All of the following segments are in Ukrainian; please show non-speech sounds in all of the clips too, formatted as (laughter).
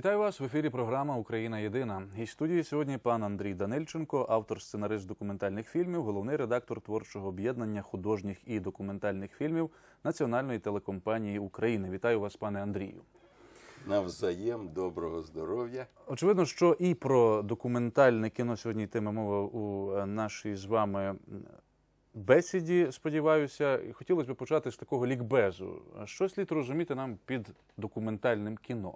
Вітаю вас в ефірі. Програма Україна Єдина. Гість студії сьогодні пан Андрій Данильченко, автор сценарист документальних фільмів, головний редактор творчого об'єднання художніх і документальних фільмів Національної телекомпанії України. Вітаю вас, пане Андрію. Навзаєм доброго здоров'я. Очевидно, що і про документальне кіно сьогодні йтиме мова у нашій з вами бесіді. Сподіваюся, і хотілося б почати з такого лікбезу. Що слід розуміти нам під документальним кіно?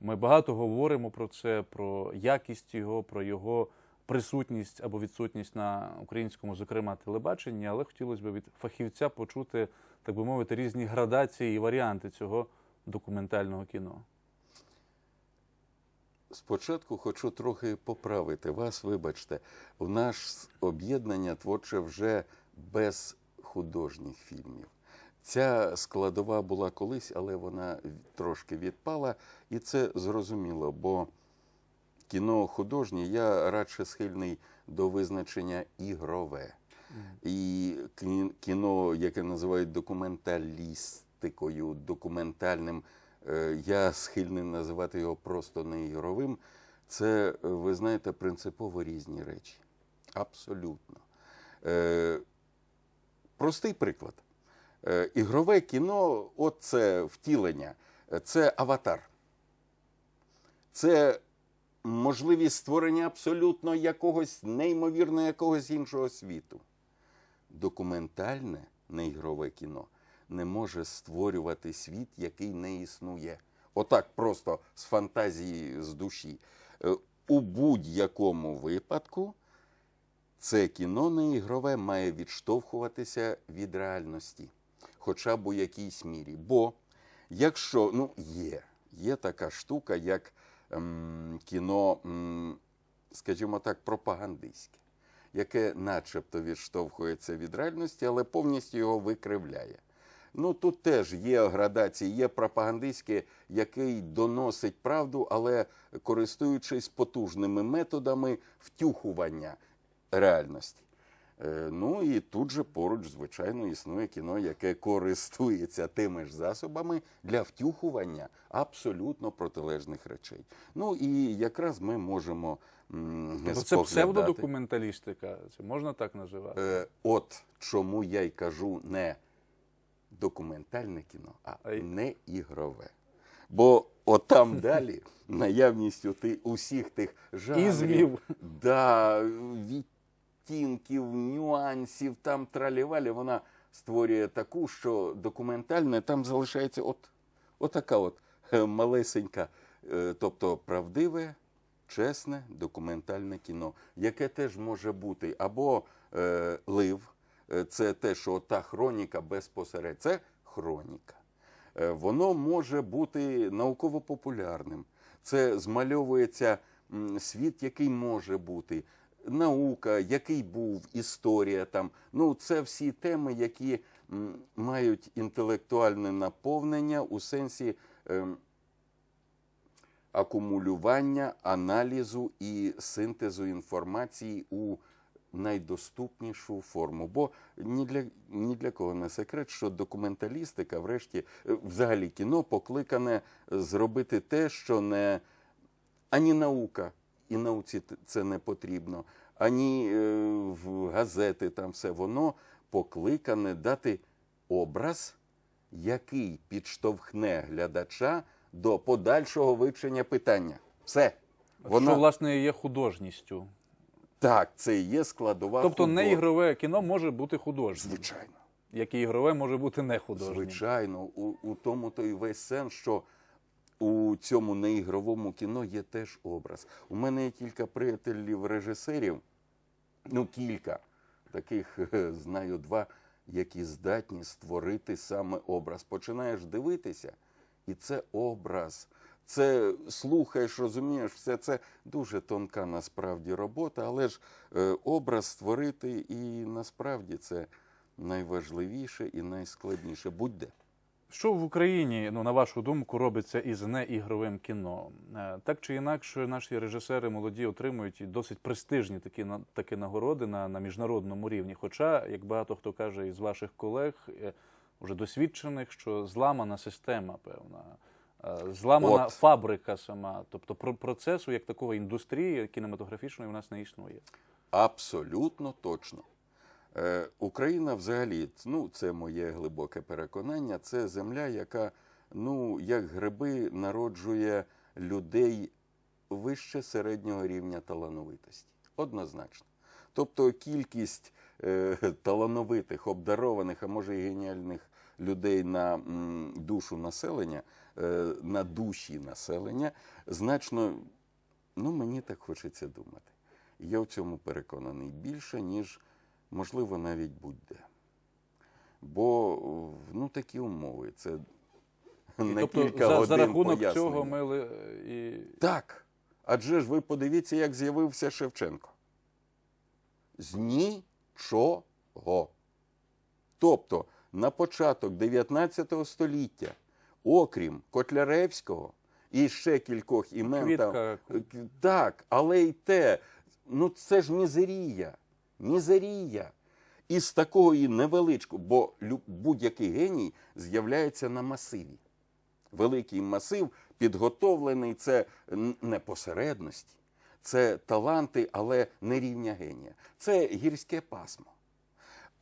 Ми багато говоримо про це, про якість його, про його присутність або відсутність на українському, зокрема, телебаченні, але хотілося б від фахівця почути, так би мовити, різні градації і варіанти цього документального кіно. Спочатку хочу трохи поправити вас. Вибачте, у нас об'єднання творче вже без художніх фільмів. Ця складова була колись, але вона трошки відпала, і це зрозуміло, бо кіно художнє я радше схильний до визначення ігрове. І кіно, яке називають документалістикою, документальним, е, я схильний називати його просто не ігровим. Це, е, ви знаєте, принципово різні речі. Абсолютно. Е, Простий приклад. Е, Ігрове кіно, от це втілення, е, це аватар. Це можливість створення абсолютно якогось неймовірно якогось іншого світу. Документальне неігрове кіно не може створювати світ, який не існує. Отак, просто з фантазії, з душі. Е, У будь-якому випадку це кіно не ігрове має відштовхуватися від реальності, хоча б у якійсь мірі. Бо якщо ну, є, є така штука, як ем, кіно, ем, скажімо так, пропагандистське, яке начебто відштовхується від реальності, але повністю його викривляє. Ну тут теж є градації, є пропагандистське, який доносить правду, але користуючись потужними методами втюхування реальності. Е, Ну і тут же поруч, звичайно, існує кіно, яке користується тими ж засобами для втюхування абсолютно протилежних речей. Ну і якраз ми можемо Тобто це псевдодокументалістика, це можна так називати? Е, От чому я й кажу не документальне кіно, а не ігрове. Бо отам (laughs) далі наявністю ти, усіх тих жанрів, да, відтінків, нюансів, там тралівалі, вона створює таку, що документальне там залишається от, отака от е, малесенька, е, тобто правдиве, чесне документальне кіно, яке теж може бути або е, лив, е, це те, що та хроніка безпосередньо, це хроніка. Воно може бути науково-популярним. Це змальовується світ, який може бути, наука, який був, історія там. Ну, це всі теми, які мають інтелектуальне наповнення у сенсі ем, акумулювання, аналізу і синтезу інформації у найдоступнішу форму. Бо ні для, ні для кого не секрет, що документалістика, врешті, е, взагалі кіно покликане зробити те, що не ані наука, і науці це не потрібно, ані е, в газети там все. Воно покликане дати образ, який підштовхне глядача до подальшого вивчення питання. Все. Що, власне, є художністю. Так, це і є складова. Тобто художня. не ігрове кіно може бути художнім, Звичайно. як і ігрове може бути не художнім. Звичайно, у, у тому то і весь сенс, що у цьому неігровому кіно є теж образ. У мене є кілька приятелів режисерів, ну кілька таких (laughs) знаю два, які здатні створити саме образ. Починаєш дивитися, і це образ. Це слухаєш, розумієш, все це дуже тонка насправді робота, але ж е, образ створити і насправді це найважливіше і найскладніше. Будь-де. Що в Україні, ну на вашу думку, робиться із неігровим кіно? Е, Так чи інакше, наші режисери молоді отримують досить престижні такі на- такі нагороди на, на міжнародному рівні. Хоча, як багато хто каже із ваших колег, е, вже досвідчених, що зламана система певна. Е, Зламана От. фабрика сама, тобто про- процесу як такого індустрії кінематографічної у нас не існує. Абсолютно точно. Е, Україна взагалі, ну, це моє глибоке переконання, це земля, яка, ну, як гриби, народжує людей вище середнього рівня талановитості. Однозначно. Тобто кількість е, талановитих, обдарованих, а може і геніальних людей на м, душу населення, е, на душі населення, значно, ну, мені так хочеться думати. Я в цьому переконаний більше, ніж, можливо, навіть будь-де. Бо ну, такі умови. Це на тобто кілька за, годин за рахунок пояснення. цього ми ли- і Так. Адже ж ви подивіться, як з'явився Шевченко. З нічого. Тобто, на початок 19 століття, окрім Котляревського і ще кількох імен квітка. Е, Так, але й те, ну це ж мізерія. Мізерія. І з такої невеличкого, бо будь-який геній з'являється на масиві. Великий масив підготовлений це н- не посередності, це таланти, але не рівня генія. Це гірське пасмо.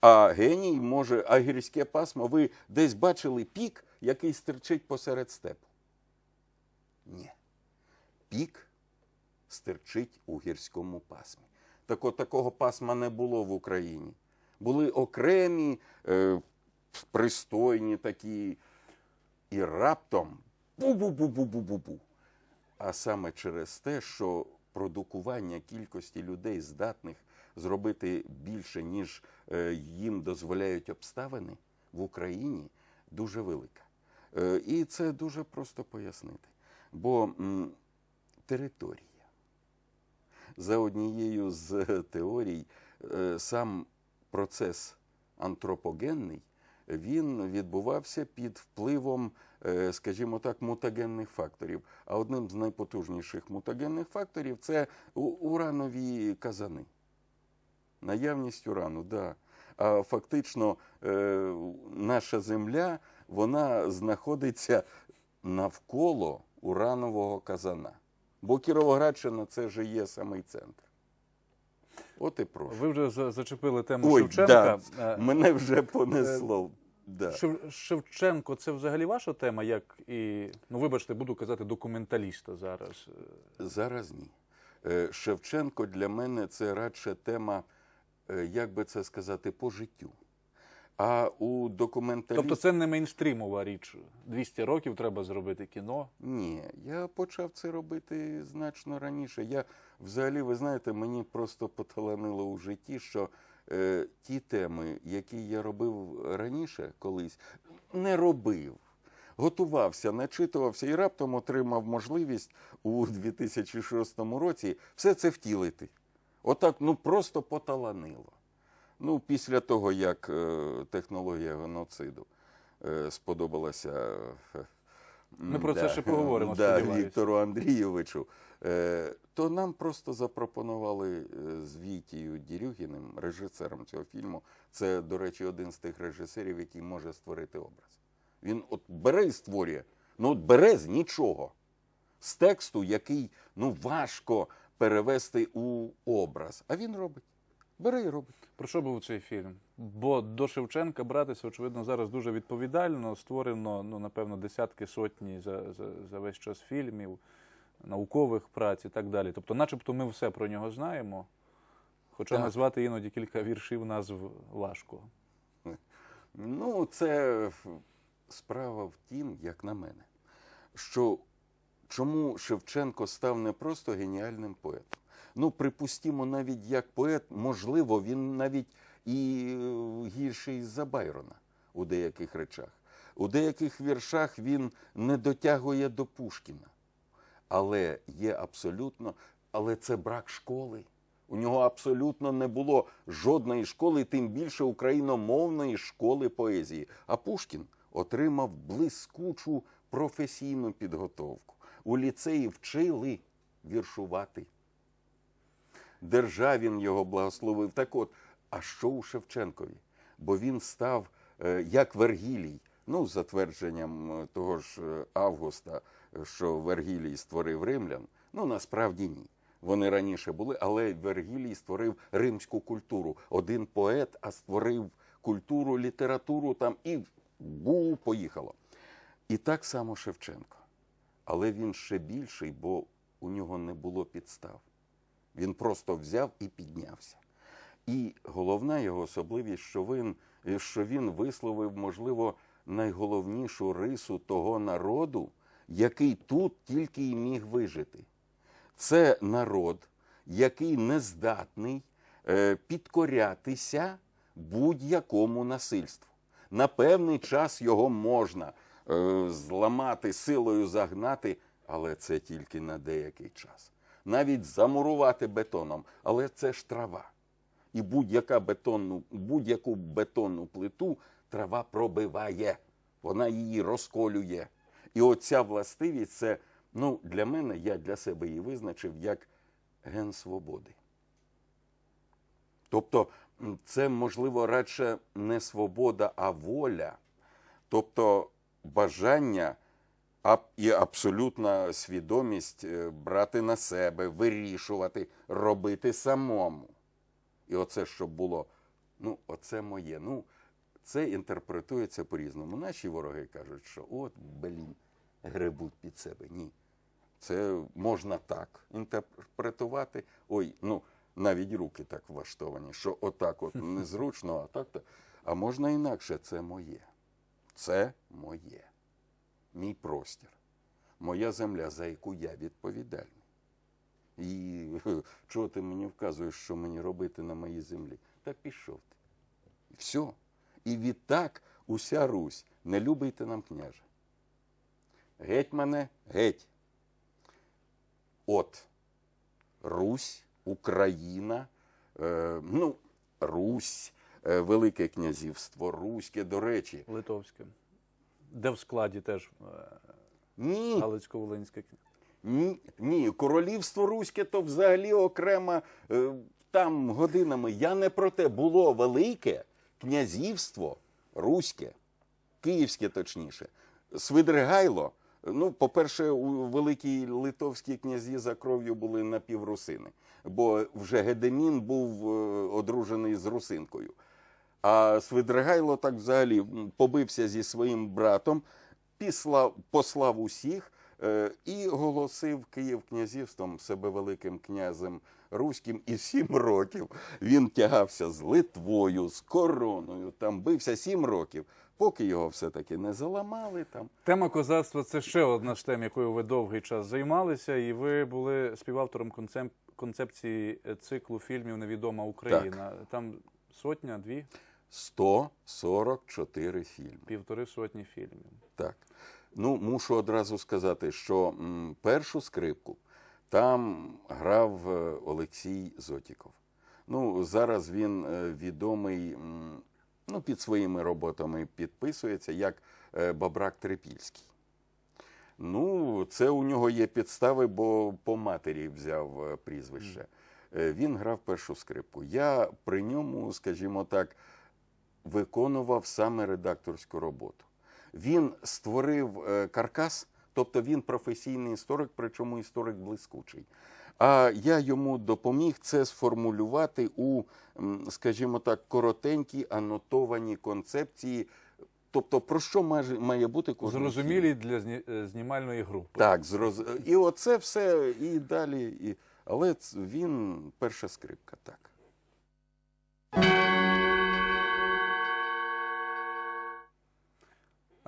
А геній може, а гірське пасмо, ви десь бачили пік, який стирчить посеред степу? Ні. Пік стирчить у гірському пасмі. Так от такого пасма не було в Україні. Були окремі, е, пристойні такі, і раптом бу-бу-бу-бу-бу-бу-бу. А саме через те, що продукування кількості людей, здатних зробити більше, ніж е, їм дозволяють обставини в Україні, дуже велика. Е, І це дуже просто пояснити. Бо м, територія. За однією з теорій, е, сам процес антропогенний він відбувався під впливом, е, скажімо так, мутагенних факторів. А одним з найпотужніших мутагенних факторів це уранові казани. Наявність урану, да. А фактично е, наша земля вона знаходиться навколо уранового казана. Бо Кіровоградщина це і є самий центр. От і прошу. Ви вже за- зачепили тему Ой, Шевченка. да, Е, мене вже понесло. Да. Шев- Шевченко це взагалі ваша тема, як і, ну вибачте, буду казати документаліста зараз. Зараз ні. Е, Шевченко для мене це радше тема, е, як би це сказати, по життю. А у документалістів... Тобто це не мейнстрімова річ. 200 років треба зробити кіно. Ні, я почав це робити значно раніше. Я взагалі, ви знаєте, мені просто поталанило у житті, що е, ті теми, які я робив раніше колись, не робив. Готувався, начитувався і раптом отримав можливість у 2006 році все це втілити. Отак, ну просто поталанило. Ну, після того, як е, технологія геноциду е, сподобалася. е, Ми про це ще поговоримо, да. Віктору Андрійовичу. То нам просто запропонували з Вітією Дірюгіним, режисером цього фільму. Це, до речі, один з тих режисерів, який може створити образ. Він от бере і створює. Ну, от бере з нічого. З тексту, який ну, важко перевести у образ. А він робить. Бере і робить. Про що був цей фільм? Бо до Шевченка братися, очевидно, зараз дуже відповідально. Створено, ну, напевно, десятки сотні за, за, за весь час фільмів, наукових праць і так далі. Тобто, начебто, ми все про нього знаємо. Хоча Так. назвати іноді кілька віршів назв важко. Ну, це справа в тім, як на мене, що чому Шевченко став не просто геніальним поетом. Ну, припустімо, навіть як поет, можливо, він навіть і е, гірший за Байрона у деяких речах. У деяких віршах він не дотягує до Пушкіна. Але є абсолютно, але це брак школи. У нього абсолютно не було жодної школи, тим більше україномовної школи поезії. А Пушкін отримав блискучу професійну підготовку. У ліцеї вчили віршувати. Державін його благословив. Так от, а що у Шевченкові? Бо він став, е, як Вергілій, Ну, за твердженням е, того ж е, Августа, що Вергілій створив римлян, ну насправді ні. Вони раніше були, але Вергілій створив римську культуру. Один поет, а створив культуру, літературу там і бу, поїхало. І так само Шевченко. Але він ще більший, бо у нього не було підстав. Він просто взяв і піднявся. І головна його особливість, що він, що він висловив, можливо, найголовнішу рису того народу, який тут тільки й міг вижити. Це народ, який не здатний е, підкорятися будь-якому насильству. На певний час його можна е, зламати, силою загнати, але це тільки на деякий час. Навіть замурувати бетоном, але це ж трава. І будь-яка бетонну, будь-яку бетонну плиту трава пробиває, вона її розколює. І оця властивість це ну, для мене, я для себе її визначив як ген свободи. Тобто це, можливо, радше не свобода, а воля. Тобто бажання і абсолютна свідомість е, брати на себе, вирішувати, робити самому. І оце, щоб було, ну, оце моє. Ну, це інтерпретується по-різному. Наші вороги кажуть, що от, блін, гребуть під себе. Ні. Це можна так інтерпретувати. Ой, ну навіть руки так влаштовані, що отак от (laughs) незручно, а так. А можна інакше, це моє. Це моє. Мій простір. Моя земля, за яку я відповідальний. І (laughs) чого ти мені вказуєш, що мені робити на моїй землі? Та пішов ти. Все. І відтак уся Русь. Не любийте нам княже. Геть мене, геть. От Русь, Україна, е, ну, Русь, е, Велике князівство, Руське, до речі. Литовське. Де в складі теж е, Ні, Галицько-Волинське. ні, ні, королівство Руське то взагалі окремо е, там годинами. Я не про те. Було велике князівство Руське, Київське точніше. Свидригайло. Ну, по-перше, у великій литовській князі за кров'ю були напіврусини, бо вже Гедемін був е, одружений з русинкою. А Свидригайло так взагалі побився зі своїм братом, післав, послав усіх е, і голосив Київ князівством себе великим князем руським. І сім років він тягався з Литвою, з короною, там бився сім років, поки його все-таки не заламали там. Тема козацтва це ще одна з тем, якою ви довгий час займалися, і ви були співавтором концеп... концепції циклу фільмів Невідома Україна. Там сотня, дві, 144 фільми. півтори сотні фільмів. Так. Ну, мушу одразу сказати, що м, першу скрипку там грав е, Олексій Зотіков. Ну, зараз він е, відомий м, ну, під своїми роботами підписується як е, Бабрак Трипільський. Ну, це у нього є підстави, бо по матері взяв прізвище. Він грав першу скрипку. Я при ньому, скажімо так, виконував саме редакторську роботу. Він створив е, каркас, тобто він професійний історик, причому історик блискучий. А я йому допоміг це сформулювати у, скажімо так, коротенькій анотовані концепції. Тобто, про що має, має бути кожен. Зрозумілі для е, знімальної групи. Так, зроз... і оце все і далі. І... Але він перша скрипка, так.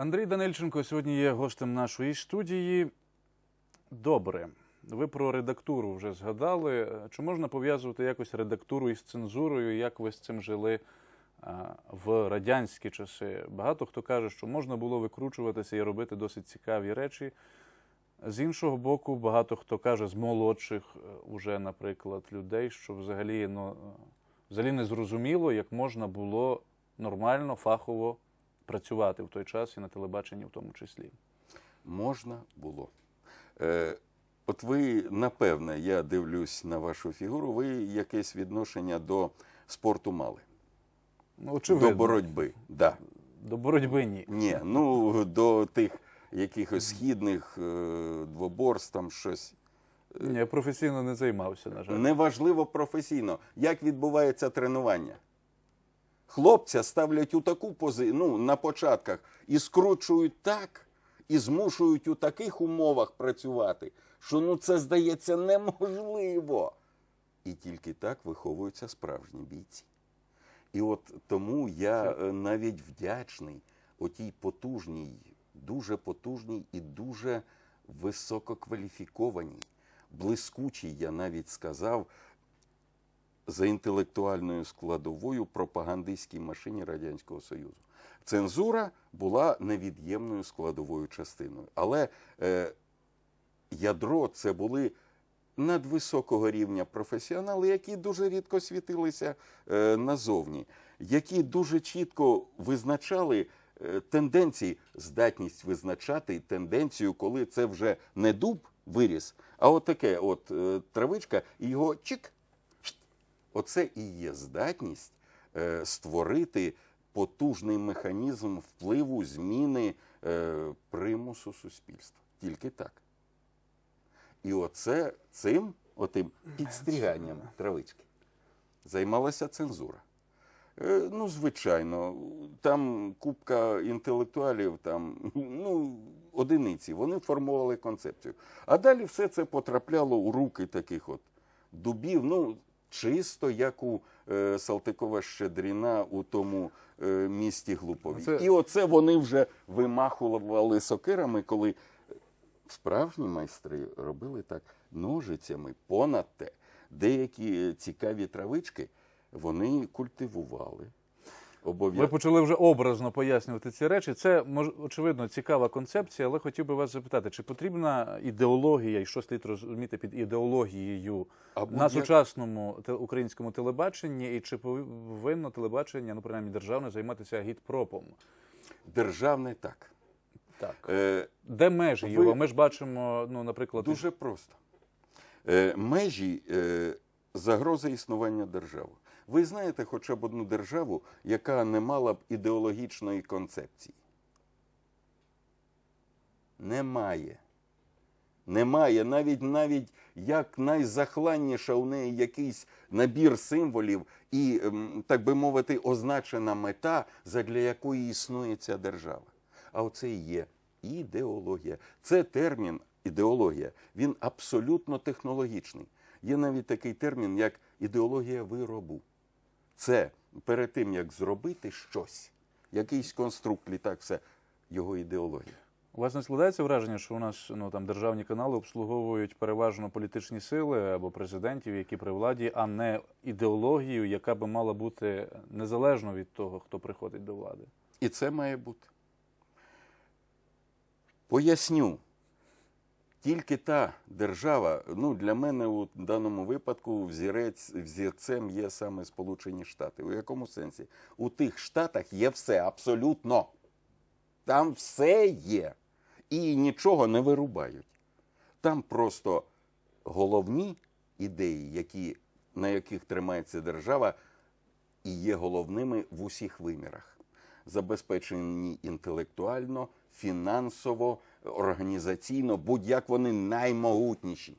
Андрій Данильченко сьогодні є гостем нашої студії. Добре. Ви про редактуру вже згадали. Чи можна пов'язувати якось редактуру із цензурою? Як ви з цим жили в радянські часи? Багато хто каже, що можна було викручуватися і робити досить цікаві речі. З іншого боку, багато хто каже з молодших, е, уже, наприклад, людей, що взагалі, ну, е, взагалі не зрозуміло, як можна було нормально, фахово працювати в той час і на телебаченні в тому числі. Можна було. Е, от ви, напевне, я дивлюсь на вашу фігуру, ви якесь відношення до спорту мали, Ну, очевидно. до боротьби. Да. До боротьби ні. Ні, ну до тих якихось східних е, двоборств, там щось. Ні, я професійно не займався, на жаль. Неважливо професійно, як відбувається тренування. Хлопця ставлять у таку позицію, ну, на початках, і скручують так, і змушують у таких умовах працювати, що ну, це здається неможливо. І тільки так виховуються справжні бійці. І от тому я е, навіть вдячний отій потужній, дуже потужній і дуже висококваліфікованій, блискучій, я навіть сказав, за інтелектуальною складовою пропагандистській машині Радянського Союзу. Цензура була невід'ємною складовою частиною. Але е, ядро це були надвисокого рівня професіонали, які дуже рідко світилися е, назовні, які дуже чітко визначали е, тенденції, здатність визначати тенденцію, коли це вже не дуб виріс, а от таке от е, травичка, і його чик. Оце і є здатність е, створити потужний механізм впливу, зміни е, примусу суспільства. Тільки так. І оце цим, отим підстріганням травички, займалася цензура. Е, ну, звичайно, там купка інтелектуалів, там, ну, одиниці, вони формували концепцію. А далі все це потрапляло у руки таких от дубів, ну, чисто як у е, Салтикова Щедріна у тому е, місті Глупові. Це- І оце вони вже вимахували сокирами, коли справжні майстри робили так ножицями понад те. Деякі цікаві травички вони культивували. Ви почали вже образно пояснювати ці речі. Це очевидно цікава концепція, але хотів би вас запитати, чи потрібна ідеологія і що слід розуміти під ідеологією А на будь-як- сучасному українському телебаченні, і чи повинно телебачення, ну принаймні державне, займатися агітпропом? Державне так. Так. Е, Де межі ви- його? Ми ж бачимо, ну, наприклад, Дуже просто. Е, межі е, загрози існування держави. Ви знаєте хоча б одну державу, яка не мала б ідеологічної концепції? Немає. Немає. Навіть навіть як найзахланніша у неї якийсь набір символів і, ем, так би мовити, означена мета, задля якої існує ця держава. А оце і є ідеологія. Це термін ідеологія. Він абсолютно технологічний. Є навіть такий термін, як ідеологія виробу. Це перед тим, як зробити щось, якийсь конструкт, літак, все, його ідеологія. У вас не складається враження, що у нас ну там державні канали обслуговують переважно політичні сили або президентів, які при владі, а не ідеологію, яка би мала бути незалежно від того, хто приходить до влади. І це має бути. Поясню. Тільки та держава, ну для мене у даному випадку взірець, взірцем є саме Сполучені Штати. У якому сенсі? У тих штатах є все абсолютно. Там все є. І нічого не вирубають. Там просто головні ідеї, які, на яких тримається держава, і є головними в усіх вимірах. Забезпечені інтелектуально, фінансово, організаційно, будь-як вони наймогутніші.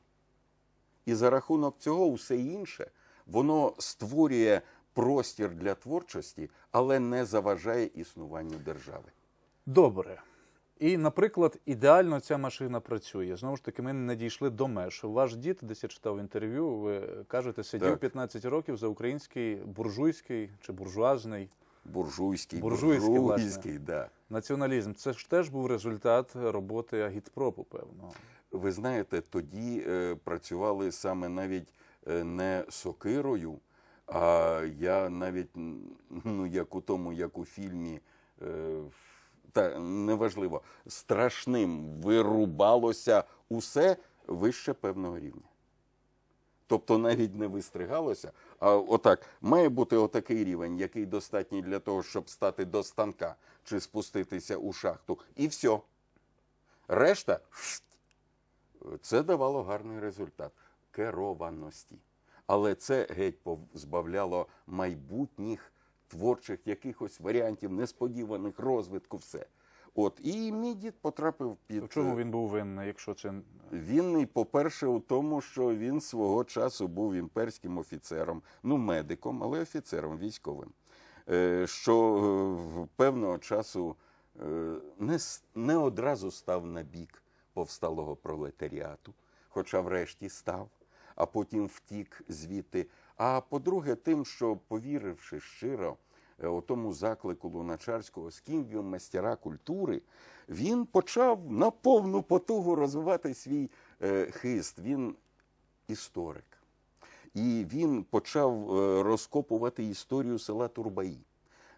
І за рахунок цього все інше воно створює простір для творчості, але не заважає існуванню держави. Добре. І, наприклад, ідеально ця машина працює. Знову ж таки, ми не дійшли до меж. Ваш дід, десь я читав інтерв'ю, ви кажете, сидів Так. 15 років за український буржуйський чи буржуазний Буржуйський, Буржуйський, буржуйський, да. націоналізм. Це ж теж був результат роботи агітпропу, певно. Ви знаєте, тоді е, працювали саме навіть е, не сокирою, а я навіть, ну як у тому, як у фільмі, е, та неважливо, страшним вирубалося усе вище певного рівня. Тобто навіть не вистригалося, а отак має бути отакий рівень, який достатній для того, щоб стати до станка чи спуститися у шахту, і все. Решта це давало гарний результат керованості. Але це геть позбавляло майбутніх творчих якихось варіантів, несподіваних розвитку, все. От, і мій дід потрапив під. В чому він був винний, якщо це Винний, по-перше, у тому, що він свого часу був імперським офіцером, ну, медиком, але офіцером військовим. Е, Що е, в певного часу е, не, не одразу став на бік повсталого пролетаріату, хоча врешті став, а потім втік звідти. А по-друге, тим, що повіривши щиро е, у тому заклику Луначарського, з ким він майстера культури, він почав на повну потугу розвивати свій е, хист. Він історик. І він почав е, розкопувати історію села Турбаї,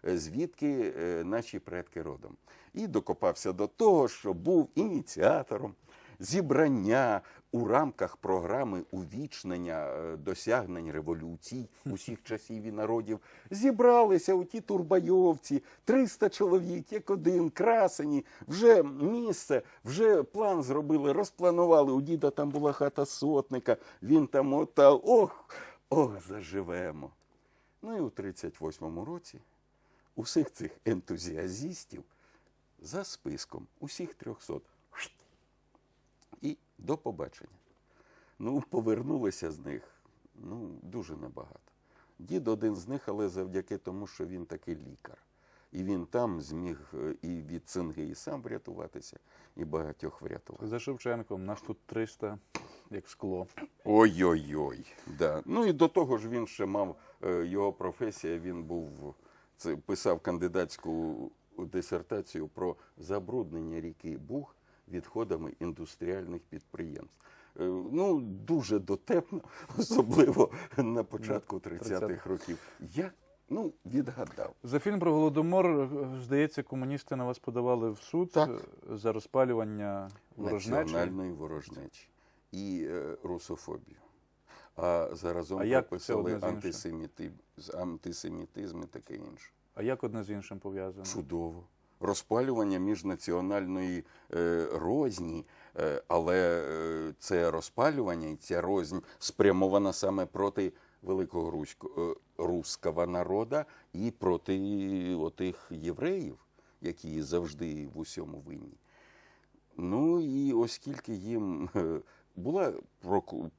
е, звідки е, наші предки родом. І докопався до того, що був ініціатором зібрання у рамках програми увічнення е, досягнень революцій усіх (laughs) часів і народів. Зібралися у ті турбайовці, 300 чоловік, як один, красені, вже місце, вже план зробили, розпланували. У діда там була хата сотника, він там ота, ох, ох, заживемо. Ну і у 38-му році усіх цих ентузіазістів за списком, усіх 300, і до побачення. Ну, повернулися з них ну, дуже небагато. Дід один з них, але завдяки тому, що він такий лікар. І він там зміг е, і від цинги і сам врятуватися, і багатьох врятувати. за Шевченком? Нас тут 300, як скло. Ой-ой-ой. Да. Ну і до того ж він ще мав е, його професія, він був це писав кандидатську дисертацію про забруднення ріки Буг відходами індустріальних підприємств. Е, Ну, дуже дотепно, (laughs) особливо на початку 30-х років. Я ну, відгадав. За фільм про Голодомор, е, здається, комуністи на вас подавали в суд Так. за розпалювання ворожнечі. національної ворожнечі і е, русофобію. А заразом А прописали одне з іншим? антисеміти... антисемітизм і таке інше. А як одне з іншим пов'язано? Чудово. Розпалювання міжнаціональної е, розні, е, але е, це розпалювання і ця рознь спрямована саме проти великого русько, руського народа і проти отих євреїв, які завжди в усьому винні. Ну і оскільки їм була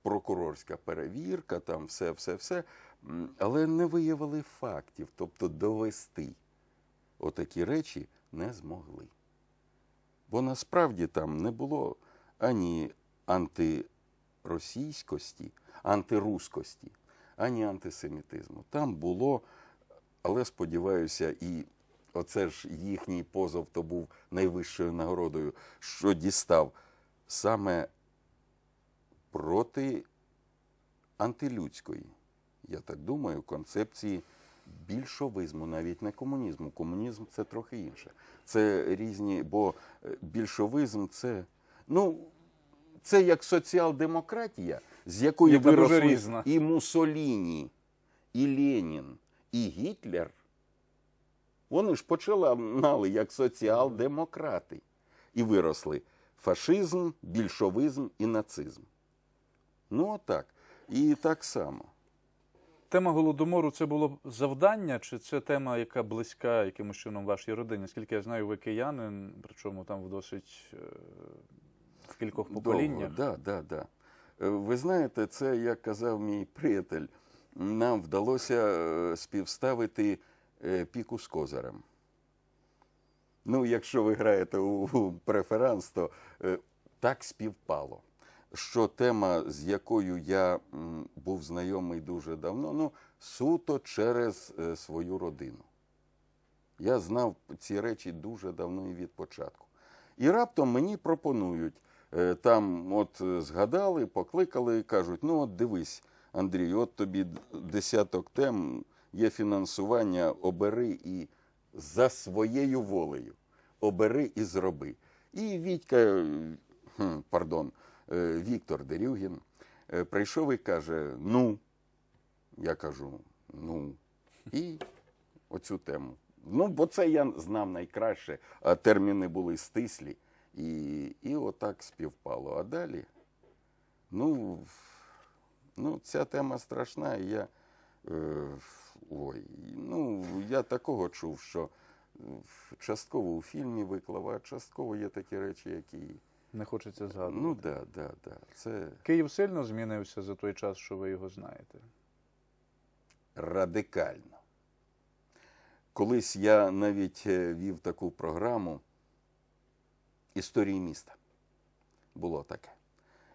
прокурорська перевірка, там все, все, все, але не виявили фактів, тобто довести отакі речі не змогли. Бо насправді там не було ані антиросійськості, антирускості, ані антисемітизму. Там було, але сподіваюся, і оце ж їхній позов то був найвищою нагородою, що дістав саме проти антилюдської, я так думаю, концепції більшовизму, навіть не комунізму. Комунізм це трохи інше. Це різні, бо е, більшовизм це, ну, це як соціал-демократія, з якої Яка виросли різна. і Муссоліні, і Ленін, і Гітлер. Вони ж починали як соціал-демократи і виросли фашизм, більшовизм і нацизм. Ну, отак. І так само. Тема голодомору це було завдання, чи це тема, яка близька якимось чином вашій родині? Скільки я знаю, ви киянин, причому там в досить е, в кількох поколіннях. Довго, да, да, да. Е, Ви знаєте, це, як казав мій приятель, нам вдалося е, співставити піку з козирем. Ну, якщо ви граєте у преферанс, то так співпало. Що тема, з якою я був знайомий дуже давно, ну, суто через е, свою родину. Я знав ці речі дуже давно і від початку. І раптом мені пропонують, е, там от згадали, покликали і кажуть: ну от дивись, Андрій, от тобі десяток тем, є фінансування, обери і за своєю волею. Обери і зроби. І Вітька, пардон, Віктор Дерюгін е, прийшов і каже: ну, я кажу, ну, і оцю тему. Ну, бо це я знав найкраще, а терміни були стислі. І, і отак співпало. А далі, ну, ну, ця тема страшна, і я Е, ой, ну, я такого чув, що е, частково у фільмі виклав, а частково є такі речі, які. Не хочеться згадувати. Ну, да, да, да. Це Київ сильно змінився за той час, що ви його знаєте. радикально. Колись я навіть е, вів таку програму історії міста. Було таке.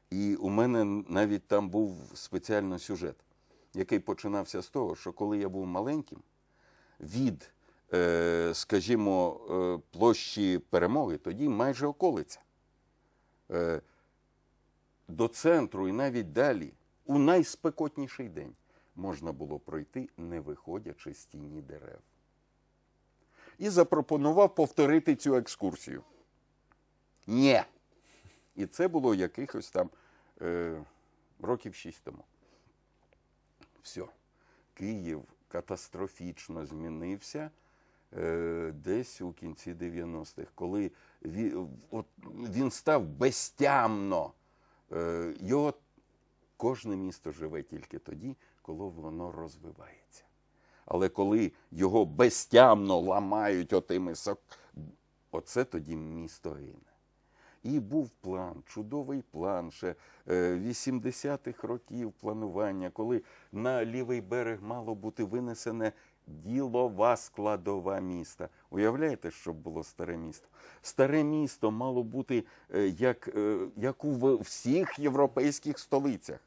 І у мене навіть там був спеціально сюжет, який починався з того, що коли я був маленьким, від, е, скажімо, е, площі перемоги, тоді майже околиця. Е, до центру і навіть далі, у найспекотніший день, можна було пройти, не виходячи з тіні дерев. І запропонував повторити цю екскурсію. Ні. І це було якихось там е, років шість тому. Все. Київ катастрофічно змінився е, десь у кінці 90-х, коли він, став безтямно. Е, його кожне місто живе тільки тоді, коли воно розвивається. Але коли його безтямно ламають отими сок, оце тоді місто гине. І був план, чудовий план ще е, 80-х років планування, коли на лівий берег мало бути винесене ділова складова міста. Уявляєте, що було старе місто? Старе місто мало бути е, як, е, як у всіх європейських столицях.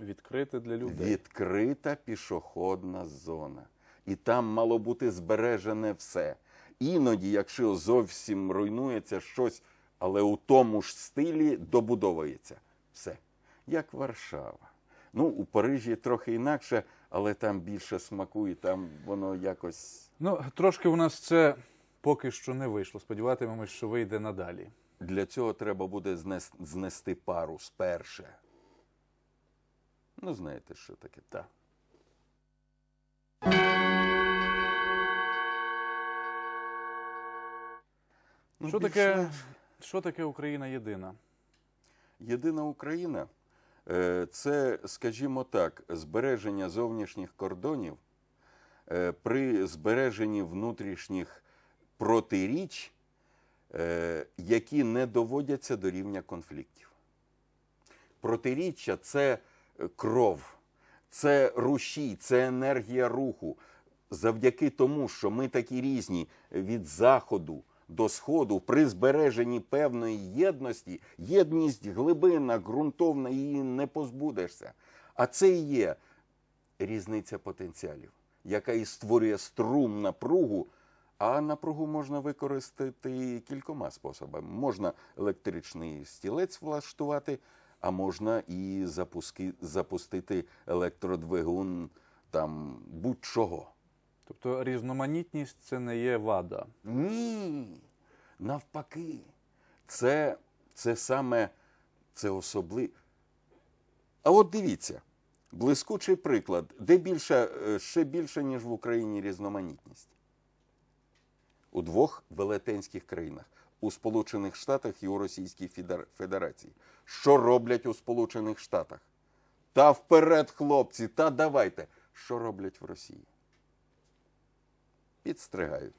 Відкрите для людей. Відкрита пішохідна зона. І там мало бути збережене все. Іноді, якщо зовсім руйнується щось, але у тому ж стилі добудовується все. Як Варшава. Ну, у Парижі трохи інакше, але там більше смаку, і там воно якось. Ну, трошки у нас це поки що не вийшло. Сподіватимемось, що вийде надалі. Для цього треба буде знести пару сперше. Ну, знаєте, що таке. Так. Ну, Що більш таке, що таке Україна єдина? Єдина Україна це, скажімо так, збереження зовнішніх кордонів е, при збереженні внутрішніх протиріч, е, які не доводяться до рівня конфліктів. Протиріччя це е, кров, це рушій, це енергія руху. Завдяки тому, що ми такі різні від заходу до сходу, при збереженні певної єдності, єдність глибинна, ґрунтовна, її не позбудешся. А це і є різниця потенціалів, яка і створює струм напругу. А напругу можна використати кількома способами. Можна електричний стілець влаштувати, а можна і запуски, запустити електродвигун там будь-чого. Тобто різноманітність це не є вада. Ні. Навпаки, це, це саме це особливо. А от дивіться, блискучий приклад, де більше, е, ще більше, ніж в Україні різноманітність. У двох велетенських країнах у Сполучених Штатах і у Російській Федерації. Що роблять у Сполучених Штатах? Та вперед, хлопці, та давайте. Що роблять в Росії? Підстригають.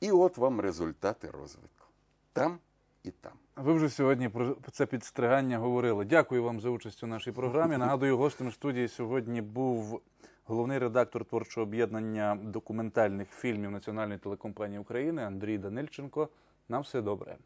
І от вам результати розвитку. Там і там. Ви вже сьогодні про це підстригання говорили. Дякую вам за участь у нашій програмі. Нагадую, гостем студії сьогодні був головний редактор творчого об'єднання документальних фільмів Національної телекомпанії України Андрій Данильченко. На все добре.